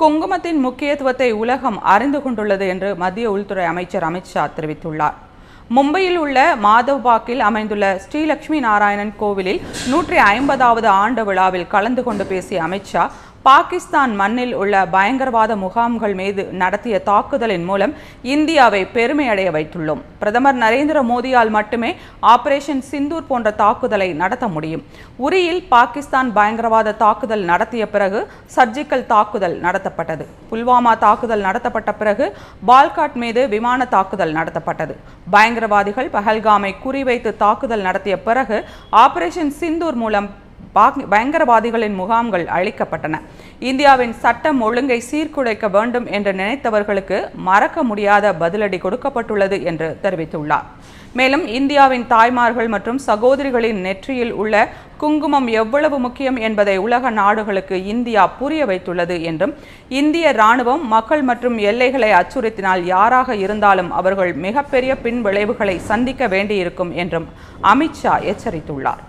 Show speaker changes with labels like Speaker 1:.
Speaker 1: குங்குமத்தின் முக்கியத்துவத்தை உலகம் அறிந்து கொண்டுள்ளது என்று மத்திய உள்துறை அமைச்சர் அமித்ஷா தெரிவித்துள்ளார். மும்பையில் உள்ள மாதவ்பாக்கில் அமைந்துள்ள ஸ்ரீலக்ஷ்மி நாராயணன் கோவிலில் நூற்றி ஐம்பதாவது ஆண்டு விழாவில் கலந்து கொண்டு பேசிய அமித்ஷா பாகிஸ்தான் மண்ணில் உள்ள பயங்கரவாத முகாம்கள் மீது நடத்திய தாக்குதலின் மூலம் இந்தியாவை பெருமையடைய வைத்துள்ளோம். பிரதமர் நரேந்திர மோடியால் மட்டுமே ஆபரேஷன் சிந்தூர் போன்ற தாக்குதலை நடத்த முடியும். உரியில் பாகிஸ்தான் பயங்கரவாத தாக்குதல் நடத்திய பிறகு சர்ஜிக்கல் தாக்குதல் நடத்தப்பட்டது. புல்வாமா தாக்குதல் நடத்தப்பட்ட பிறகு பால்காட் மீது விமான தாக்குதல் நடத்தப்பட்டது. பயங்கரவாதிகள் பஹல்காமை குறிவைத்து தாக்குதல் நடத்திய பிறகு ஆபரேஷன் சிந்தூர் மூலம் பயங்கரவாதிகளின் முகாம்கள் அழிக்கப்பட்டன. இந்தியாவின் சட்டம் ஒழுங்கை சீர்குலைக்க வேண்டும் என்று நினைத்தவர்களுக்கு மறக்க முடியாத பதிலடி கொடுக்கப்பட்டுள்ளது என்று தெரிவித்துள்ளார். மேலும் இந்தியாவின் தாய்மார்கள் மற்றும் சகோதரிகளின் நெற்றியில் உள்ள குங்குமம் எவ்வளவு முக்கியம் என்பதை உலக நாடுகளுக்கு இந்தியா புரிய வைத்துள்ளது என்றும் இந்திய ராணுவம் மக்கள் மற்றும் எல்லைகளை அச்சுறுத்தினால் யாராக இருந்தாலும் அவர்கள் மிகப்பெரிய பின்விளைவுகளை சந்திக்க வேண்டியிருக்கும் என்றும் அமித்ஷா எச்சரித்துள்ளார்.